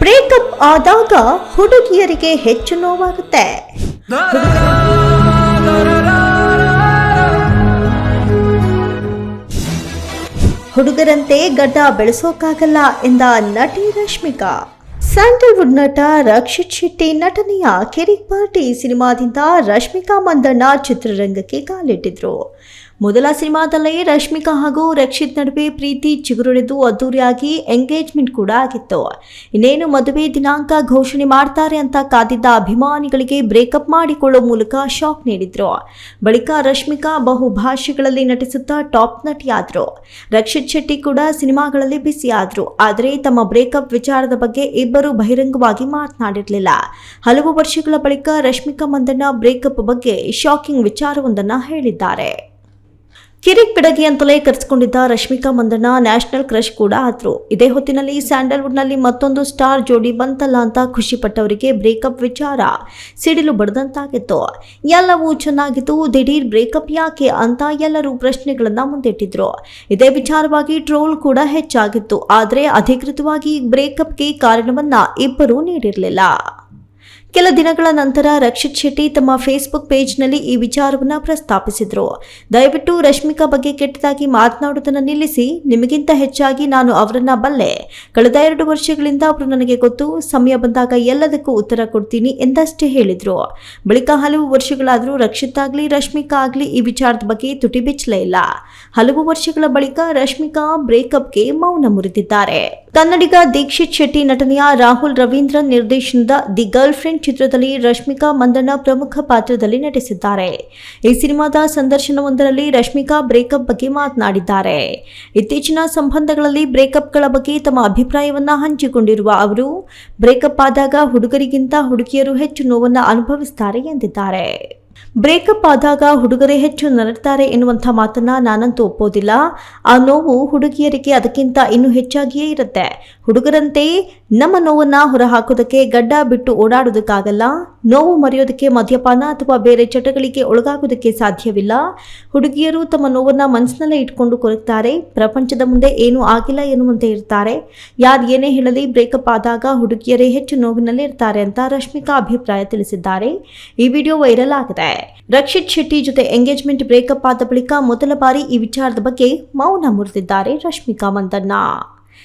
Breakup ಆದಾಗ ಹುಡುಗಿಯರಿಗೆ ಹೆಚ್ಚು ನೋವಾಗುತ್ತೆ. ಹುಡುಗರಂತೆ ಗಡ್ಡ ಬೆಳೆಸೋಕ್ಕಾಗಲ್ಲ ಎಂದ ನಟಿ ರಶ್ಮಿಕಾ. ಸ್ಯಾಂಡಲ್ವುಡ್ ನಟ ರಕ್ಷಿತ್ ಶೆಟ್ಟಿ ನಟನೆಯ ಕಿರಿಕ್ ಪಾರ್ಟಿ ಸಿನಿಮಾದಿಂದ ರಶ್ಮಿಕಾ ಮಂದಣ್ಣ ಚಿತ್ರರಂಗಕ್ಕೆ ಕಾಲಿಟ್ಟಿದ್ರು. ಮೊದಲ ಸಿನಿಮಾದಲ್ಲೇ ರಶ್ಮಿಕಾ ಹಾಗೂ ರಕ್ಷಿತ್ ನಡುವೆ ಪ್ರೀತಿ ಚಿಗುರುಳಿದು ಅದ್ದೂರಿಯಾಗಿ ಎಂಗೇಜ್ಮೆಂಟ್ ಕೂಡ ಆಗಿತ್ತು. ಇನ್ನೇನು ಮದುವೆ ದಿನಾಂಕ ಘೋಷಣೆ ಮಾಡ್ತಾರೆ ಅಂತ ಕಾದಿದ್ದ ಅಭಿಮಾನಿಗಳಿಗೆ ಬ್ರೇಕಪ್ ಮಾಡಿಕೊಳ್ಳೋ ಮೂಲಕ ಶಾಕ್ ನೀಡಿದ್ರು. ಬಳಿಕ ರಶ್ಮಿಕಾ ಬಹುಭಾಷೆಗಳಲ್ಲಿ ನಟಿಸುತ್ತಾ ಟಾಪ್ ನಟಿಯಾದ್ರು. ರಕ್ಷಿತ್ ಶೆಟ್ಟಿ ಕೂಡ ಸಿನಿಮಾಗಳಲ್ಲಿ ಬಿಸಿಯಾದ್ರು ಆದರೆ ತಮ್ಮ ಬ್ರೇಕಪ್ ವಿಚಾರದ ಬಗ್ಗೆ ಇಬ್ಬರು ಬಹಿರಂಗವಾಗಿ ಮಾತನಾಡಿರಲಿಲ್ಲ. ಹಲವು ವರ್ಷಗಳ ಬಳಿಕ ರಶ್ಮಿಕಾ ಮಂದಣ್ಣ ಬ್ರೇಕಪ್ ಬಗ್ಗೆ ಶಾಕಿಂಗ್ ವಿಚಾರವೊಂದನ್ನು ಹೇಳಿದ್ದಾರೆ. ಕಿರಿಕ್ ಬಿಡಗಿ ಅಂತಲೇ ಕರೆಸಿಕೊಂಡಿದ್ದ ರಶ್ಮಿಕಾ ಮಂದಣ್ಣ ನ್ಯಾಷನಲ್ ಕ್ರಶ್ ಕೂಡ ಆದ್ರು. ಇದೇ ಹೊತ್ತಿನಲ್ಲಿ ಸ್ಯಾಂಡಲ್ವುಡ್ನಲ್ಲಿ ಮತ್ತೊಂದು ಸ್ಟಾರ್ ಜೋಡಿ ಬಂತಲ್ಲ ಅಂತ ಖುಷಿಪಟ್ಟವರಿಗೆ ಬ್ರೇಕಪ್ ವಿಚಾರ ಸಿಡಿಲು ಬಡದಂತಾಗಿತ್ತು. ಎಲ್ಲವೂ ಚೆನ್ನಾಗಿತ್ತು, ದಿಢೀರ್ ಬ್ರೇಕಪ್ ಯಾಕೆ ಅಂತ ಎಲ್ಲರೂ ಪ್ರಶ್ನೆಗಳನ್ನ ಮುಂದಿಟ್ಟಿದ್ರು. ಇದೇ ವಿಚಾರವಾಗಿ ಟ್ರೋಲ್ ಕೂಡ ಹೆಚ್ಚಾಗಿತ್ತು, ಆದರೆ ಅಧಿಕೃತವಾಗಿ ಬ್ರೇಕಪ್ಗೆ ಕಾರಣವನ್ನ ಇಬ್ಬರೂ ನೀಡಿರಲಿಲ್ಲ. ಕೆಲ ದಿನಗಳ ನಂತರ ರಕ್ಷಿತ್ ಶೆಟ್ಟಿ ತಮ್ಮ ಫೇಸ್ಬುಕ್ ಪೇಜ್ನಲ್ಲಿ ಈ ವಿಚಾರವನ್ನು ಪ್ರಸ್ತಾಪಿಸಿದರು. ದಯವಿಟ್ಟು ರಶ್ಮಿಕಾ ಬಗ್ಗೆ ಕೆಟ್ಟದಾಗಿ ಮಾತನಾಡುವುದನ್ನು ನಿಲ್ಲಿಸಿ, ನಿಮಗಿಂತ ಹೆಚ್ಚಾಗಿ ನಾನು ಅವರನ್ನ ಬಲ್ಲೆ. ಕಳೆದ ಎರಡು ವರ್ಷಗಳಿಂದ ಅವರು ನನಗೆ ಗೊತ್ತು, ಸಮಯ ಬಂದಾಗ ಎಲ್ಲದಕ್ಕೂ ಉತ್ತರ ಕೊಡ್ತೀನಿ ಎಂದಷ್ಟೇ ಹೇಳಿದರು. ಬಳಿಕ ಹಲವು ವರ್ಷಗಳಾದರೂ ರಕ್ಷಿತ್ ಆಗಲಿ, ರಶ್ಮಿಕಾ ಆಗಲಿ ಈ ವಿಚಾರದ ಬಗ್ಗೆ ತುಟಿ ಬಿಚ್ಚಲೇ ಇಲ್ಲ. ಹಲವು ವರ್ಷಗಳ ಬಳಿಕ ರಶ್ಮಿಕಾ ಬ್ರೇಕಪ್ಗೆ ಮೌನ ಮುರಿದಿದ್ದಾರೆ. ಕನ್ನಡಿಗ ದೀಕ್ಷಿತ್ ಶೆಟ್ಟಿ ನಟನೆಯ ರಾಹುಲ್ ರವೀಂದ್ರ ನಿರ್ದೇಶನದ ದಿ ಗರ್ಲ್ ಫ್ರೆಂಡ್ ಚಿತ್ರದಲ್ಲಿ ರಶ್ಮಿಕಾ ಮಂದಣ್ಣ ಪ್ರಮುಖ ಪಾತ್ರದಲ್ಲಿ ನಟಿಸಿದ್ದಾರೆ. ಈ ಸಿನಿಮಾದ ಸಂದರ್ಶನವೊಂದರಲ್ಲಿ ರಶ್ಮಿಕಾ ಬ್ರೇಕಪ್ ಬಗ್ಗೆ ಮಾತನಾಡಿದ್ದಾರೆ. ಇತ್ತೀಚಿನ ಸಂಬಂಧಗಳಲ್ಲಿ ಬ್ರೇಕಪ್ಗಳ ಬಗ್ಗೆ ತಮ್ಮ ಅಭಿಪ್ರಾಯವನ್ನು ಹಂಚಿಕೊಂಡಿರುವ ಅವರು, ಬ್ರೇಕಪ್ ಆದಾಗ ಹುಡುಗರಿಗಿಂತ ಹುಡುಗಿಯರು ಹೆಚ್ಚು ನೋವನ್ನು ಅನುಭವಿಸುತ್ತಾರೆ ಎಂದಿದ್ದಾರೆ. ಬ್ರೇಕಪ್ ಆದಾಗ ಹುಡುಗರೇ ಹೆಚ್ಚು ನರಡ್ತಾರೆ ಎನ್ನುವಂಥ ಮಾತನ್ನ ನಾನಂತೂ ಒಪ್ಪೋದಿಲ್ಲ. ಆ ನೋವು ಹುಡುಗಿಯರಿಗೆ ಅದಕ್ಕಿಂತ ಇನ್ನೂ ಹೆಚ್ಚಾಗಿಯೇ ಇರುತ್ತೆ. ಹುಡುಗರಂತೆ ನಮ್ಮ ನೋವನ್ನ ಹೊರಹಾಕೋದಕ್ಕೆ ಗಡ್ಡ ಬಿಟ್ಟು ಓಡಾಡೋದಕ್ಕಾಗಲ್ಲ ನೋವು ಮರೆಯೋದಕ್ಕೆ ಮದ್ಯಪಾನ ಅಥವಾ ಬೇರೆ ಚಟಗಳಿಗೆ ಒಳಗಾಗೋದಕ್ಕೆ ಸಾಧ್ಯವಿಲ್ಲ. ಹುಡುಗಿಯರು ತಮ್ಮ ನೋವನ್ನ ಮನಸ್ಸಿನಲ್ಲೇ ಇಟ್ಕೊಂಡು ಕೊರಗ್ತಾರೆ. ಪ್ರಪಂಚದ ಮುಂದೆ ಏನೂ ಆಗಿಲ್ಲ ಎನ್ನುವಂತೆ ಇರ್ತಾರೆ. ಯಾರು ಏನೇ ಹೇಳಲಿ ಬ್ರೇಕಪ್ ಆದಾಗ ಹುಡುಗಿಯರೇ ಹೆಚ್ಚು ನೋವಿನಲ್ಲಿ ಇರ್ತಾರೆ ಅಂತ ರಶ್ಮಿಕಾ ಅಭಿಪ್ರಾಯ ತಿಳಿಸಿದ್ದಾರೆ. ಈ ವಿಡಿಯೋ ವೈರಲ್ ಆಗಿದೆ. ರಕ್ಷಿತ್ ಶೆಟ್ಟಿ ಜೊತೆ ಎಂಗೇಜ್ಮೆಂಟ್ ಬ್ರೇಕಪ್ ಆದ ಬಳಿಕ ಮೊದಲ ಬಾರಿ ಈ ವಿಚಾರದ ಬಗ್ಗೆ ಮೌನ ಮುರಿದಿದ್ದಾರೆ ರಶ್ಮಿಕಾ ಮಂದಣ್ಣ.